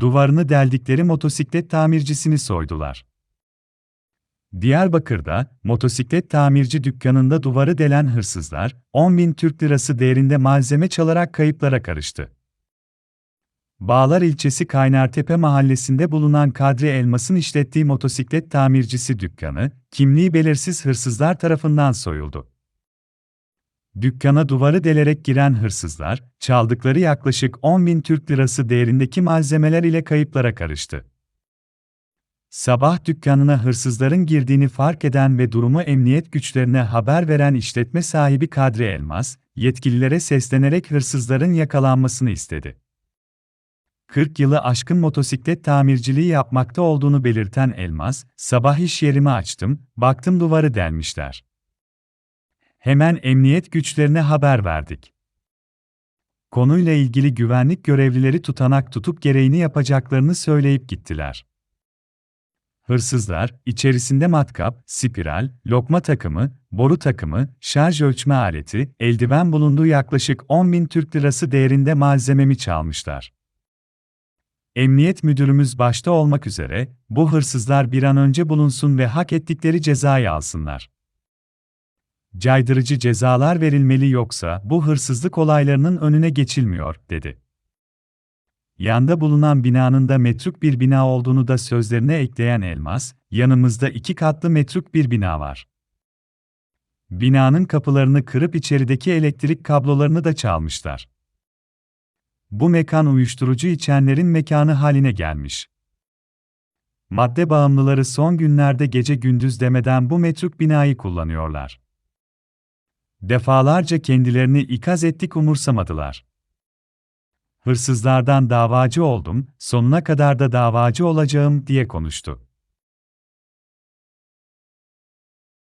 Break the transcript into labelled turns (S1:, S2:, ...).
S1: Duvarını deldikleri motosiklet tamircisini soydular. Diyarbakır'da, motosiklet tamirci dükkanında duvarı delen hırsızlar, 10 bin Türk lirası değerinde malzeme çalarak kayıplara karıştı. Bağlar ilçesi Kaynartepe mahallesinde bulunan Kadri Elmas'ın işlettiği motosiklet tamircisi dükkanı, kimliği belirsiz hırsızlar tarafından soyuldu. Dükkana duvarı delerek giren hırsızlar, çaldıkları yaklaşık 10 bin Türk lirası değerindeki malzemeler ile kayıplara karıştı. Sabah dükkanına hırsızların girdiğini fark eden ve durumu emniyet güçlerine haber veren işletme sahibi Kadri Elmas, yetkililere seslenerek hırsızların yakalanmasını istedi. 40 yılı aşkın motosiklet tamirciliği yapmakta olduğunu belirten Elmas, sabah iş yerimi açtım, baktım duvarı delmişler. Hemen emniyet güçlerine haber verdik. Konuyla ilgili güvenlik görevlileri tutanak tutup gereğini yapacaklarını söyleyip gittiler. Hırsızlar, içerisinde matkap, spiral, lokma takımı, boru takımı, şarj ölçme aleti, eldiven bulunduğu yaklaşık 10 bin Türk lirası değerinde malzememi çalmışlar. Emniyet müdürümüz başta olmak üzere, bu hırsızlar bir an önce bulunsun ve hak ettikleri cezayı alsınlar. Caydırıcı cezalar verilmeli yoksa bu hırsızlık olaylarının önüne geçilmiyor, dedi. Yanda bulunan binanın da metruk bir bina olduğunu da sözlerine ekleyen Elmas, yanımızda iki katlı metruk bir bina var. Binanın kapılarını kırıp içerideki elektrik kablolarını da çalmışlar. Bu mekan uyuşturucu içenlerin mekanı haline gelmiş. Madde bağımlıları son günlerde gece gündüz demeden bu metruk binayı kullanıyorlar. Defalarca kendilerini ikaz ettik umursamadılar. Hırsızlardan davacı oldum, sonuna kadar da davacı olacağım diye konuştu.